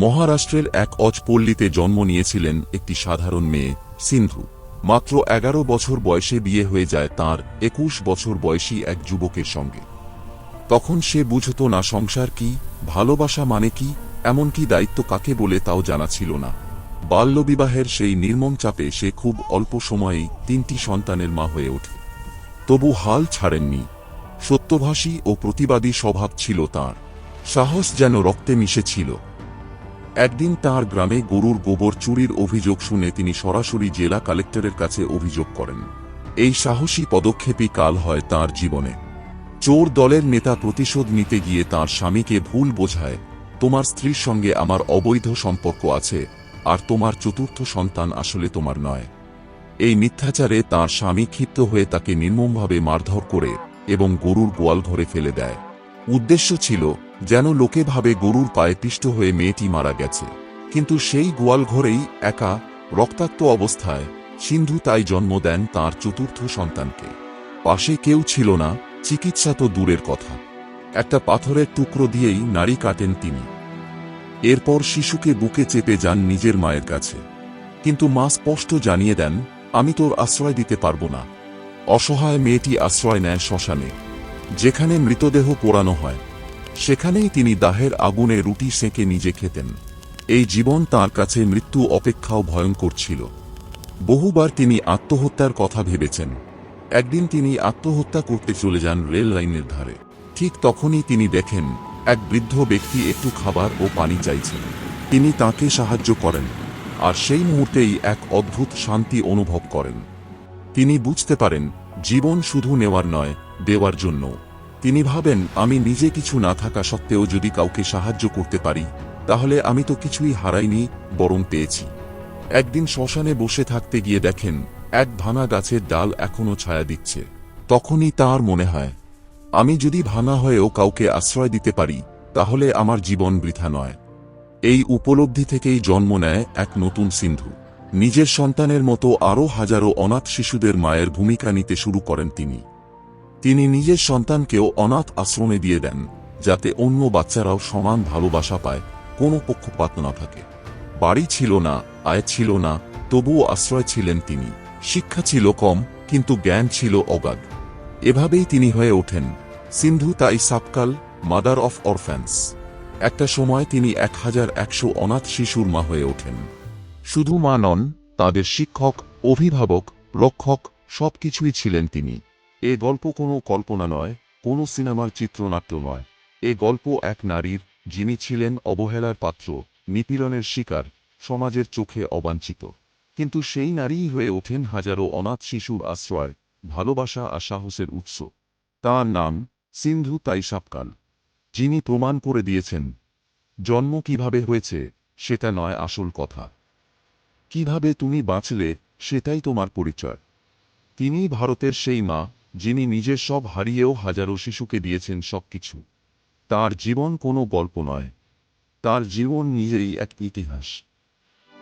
মহারাষ্ট্রের এক অজপল্লীতে জন্ম নিয়েছিলেন একটি সাধারণ মেয়ে, সিন্ধু। মাত্র এগারো বছর বয়সে বিয়ে হয়ে যায় তার একুশ বছর বয়সী এক যুবকের সঙ্গে। তখন সে বুঝত, না, সংসার কি? ভালোবাসা মানে কি? এমনকি দায়িত্ব কাকে বলে তাও জানা ছিল না। বাল্যবিবাহের সেই নির্মম চাপে সে খুব অল্প সময়েই তিনটি সন্তানের মা হয়ে ওঠে। তবু হাল ছাড়েননি। সত্যভাষী ও প্রতিবাদী স্বভাব ছিল তার। সাহস যেন রক্তে মিশে ছিল একদিন তার গ্রামে গরুর গোবর চুরির অভিযোগ শুনে তিনি সরাসরি জেলা কালেক্টরের কাছে অভিযোগ করেন। এই সাহসী পদক্ষেপই কাল হয় তার জীবনে। চোর দলের নেতা প্রতিশোধ নিতে গিয়ে তার স্বামীকে ভুল বোঝায়, তোমার স্ত্রীর সঙ্গে আমার অবৈধ সম্পর্ক আছে, আর তোমার চতুর্থ সন্তান আসলে তোমার নয়। এই মিথ্যাচারে তার স্বামী ক্ষিপ্ত হয়ে তাকে নির্মমভাবে মারধর করে এবং গরুর গোয়াল ঘরে ফেলে দেয়। উদ্দেশ্য ছিল যেন লোকে ভাবে গরুর পায়ে পিষ্ট হয়ে মেয়েটি মারা গেছে। কিন্তু সেই গোয়াল ঘরেই একা, রক্তাক্ত অবস্থায়, সিন্ধু তাই জন্ম দেন তার চতুর্থ সন্তানকে। পাশে কেউ ছিল না, চিকিৎসা তো দূরের কথা। একটা পাথরের টুকরো দিয়েই নাড়ি কাটেন তিনি। এরপর শিশুকে বুকে চেপে যান নিজের মায়ের কাছে। কিন্তু মা স্পষ্ট জানিয়ে দেন, আমি তোর আশ্রয় দিতে পারব না। অসহায় মেয়েটি আশ্রয় নেয় শ্মশানে, যেখানে মৃতদেহ পোড়ানো হয়। সেখানেই তিনি দাহের আগুনে রুটি সেঁকে নিজে খেতেন। এই জীবন তার কাছে মৃত্যু অপেক্ষাও ভয়ঙ্কর ছিল। বহুবার তিনি আত্মহত্যার কথা ভেবেছেন। একদিন তিনি আত্মহত্যা করতে চলে যান রেল লাইনের ধারে। ঠিক তখনই তিনি দেখেন, এক বৃদ্ধ ব্যক্তি একটু খাবার ও পানি চাইছেন। তিনি তাকে সাহায্য করেন, আর সেই মুহূর্তেই এক অদ্ভুত শান্তি অনুভব করেন। তিনি বুঝতে পারেন, জীবন শুধু নেওয়ার নয়, দেওয়ার জন্য তিনি ভাবেন, আমি নিজে কিছু না থাকা সত্ত্বেও যদি কাউকে সাহায্য করতে পারি, তাহলে আমি তো কিছুই হারাইনি, বরং পেয়েছি। একদিন শ্মশানে বসে থাকতে গিয়ে দেখেন, এক ভাঙা গাছের ডাল এখনও ছায়া দিচ্ছে। তখনই তার মনে হয়, আমি যদি ভাঙা হয়েও কাউকে আশ্রয় দিতে পারি, তাহলে আমার জীবন বৃথা নয়। এই উপলব্ধি থেকেই জন্ম নেয় এক নতুন সিন্ধু। নিজের সন্তানের মতো আরও হাজারো অনাথ শিশুদের মায়ের ভূমিকা নিতে শুরু করেন তিনি। তিনি নিজের সন্তানকেও অনাথ আশ্রমে দিয়ে দেন, যাতে অন্য বাচ্চারাও সমান ভালোবাসা পায়, কোনো পক্ষপাত না থাকে। বাড়ি ছিল না, আয় ছিল না, তবুও আশ্রয় ছিলেন তিনি। শিক্ষা ছিল কম, কিন্তু জ্ঞান ছিল অগাধ। এভাবেই তিনি হয়ে ওঠেন। সিন্ধু তাই সাপকাল, মাদার অফ অরফ্যান্স। একটা সময় তিনি এক হাজার একশো অনাথ শিশুর মা হয়ে ওঠেন। শুধু মা নন, তাদের শিক্ষক, অভিভাবক, রক্ষক, সবকিছুই ছিলেন তিনি। এ গল্প কোনো কল্পনা নয়, কোনো সিনেমার চিত্রনাট্য নয়। এ গল্প এক নারীর, যিনি ছিলেন অবহেলার পাত্র, নিপীড়নের শিকার, সমাজের চোখে অবাঞ্ছিত। কিন্তু সেই নারীই হয়ে ওঠেন হাজারো অনাথ শিশুর আশ্রয়, ভালোবাসা আর সাহসের উৎস। তার নাম সিন্ধু তাই সাপকাল যিনি প্রমাণ করে দিয়েছেন, জন্ম কীভাবে হয়েছে, সেটা নয় আসল কথা। কীভাবে তুমি বাঁচলে, সেটাই তোমার পরিচয়। তিনি ভারতের সেই মা যিনি নিজের সব হারিয়েও হাজারো শিশুকে দিয়েছেন সবকিছু তার জীবন কোনো গল্প নয়। তার জীবন নিজেই এক ইতিহাস।